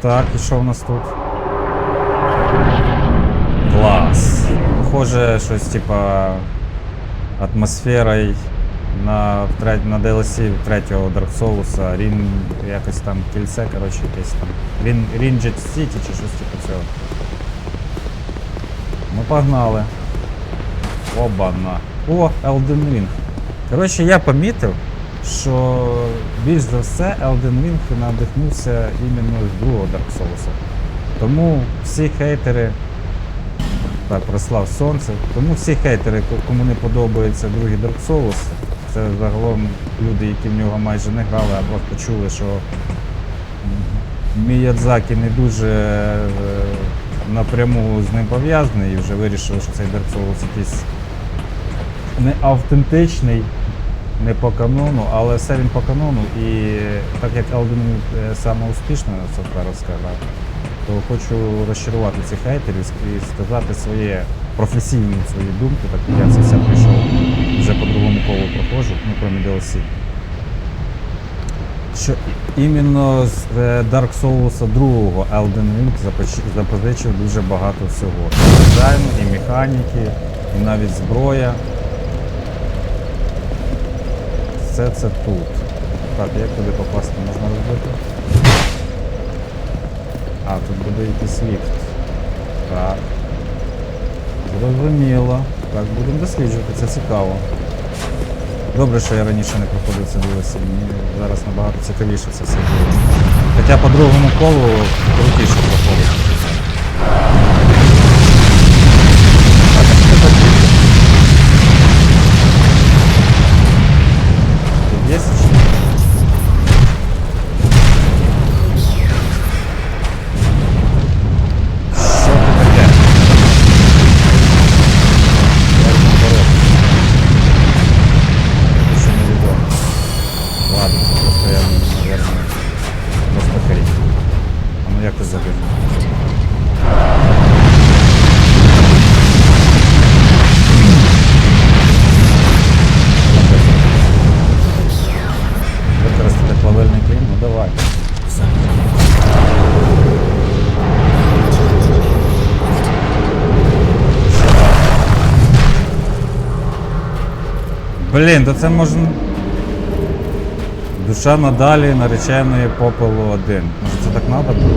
Так, і що в нас тут? Клас. Похоже, щось типа атмосферою на, в треть- на DLC третього Dark Souls, Рін, якось там кільце, коротше, якесь там. Рін, Рінджет Сіті чи щось типу цього. Ну погнали. Обана. О, Elden Ring. Коротше, я помітив, Що більш за все Elden Ring надихнувся іменно з другого Dark Souls. Тому всі хейтери. Так, прослав сонце. Тому всі хейтери, кому не подобається другий Dark Souls, це загалом люди, які в нього майже не грали, а просто чули, що Міядзакі не дуже е, напряму з ним пов'язаний і вже вирішили, що цей Dark Souls якийсь не автентичний, не по канону, але все він по канону. І так як Elden е, саме успішна софтверовська гра, то хочу розчарувати цих хейтерів і сказати своє професійні свої думки, так як я це все пройшов вже по другому колу проходжу, ну крім DLC. Що іменно з е, Dark Souls 2 Elden Ring запозичив дуже багато всього. І дизайну, і механіки, і навіть зброя. Все це тут. Так, як туди попасти можна розбити? А, тут буде якийсь ліфт. Так. Зрозуміло. Так, будемо досліджувати, це цікаво. Добре, що я раніше не проходив це дивився. Мені зараз набагато цікавіше це все було. Хоча по другому колу крутіше А ну як ти? Використати плавильний клін? Ну давай. Блін, то це можна. Душа надалі нареченої попелу один. Може це так було?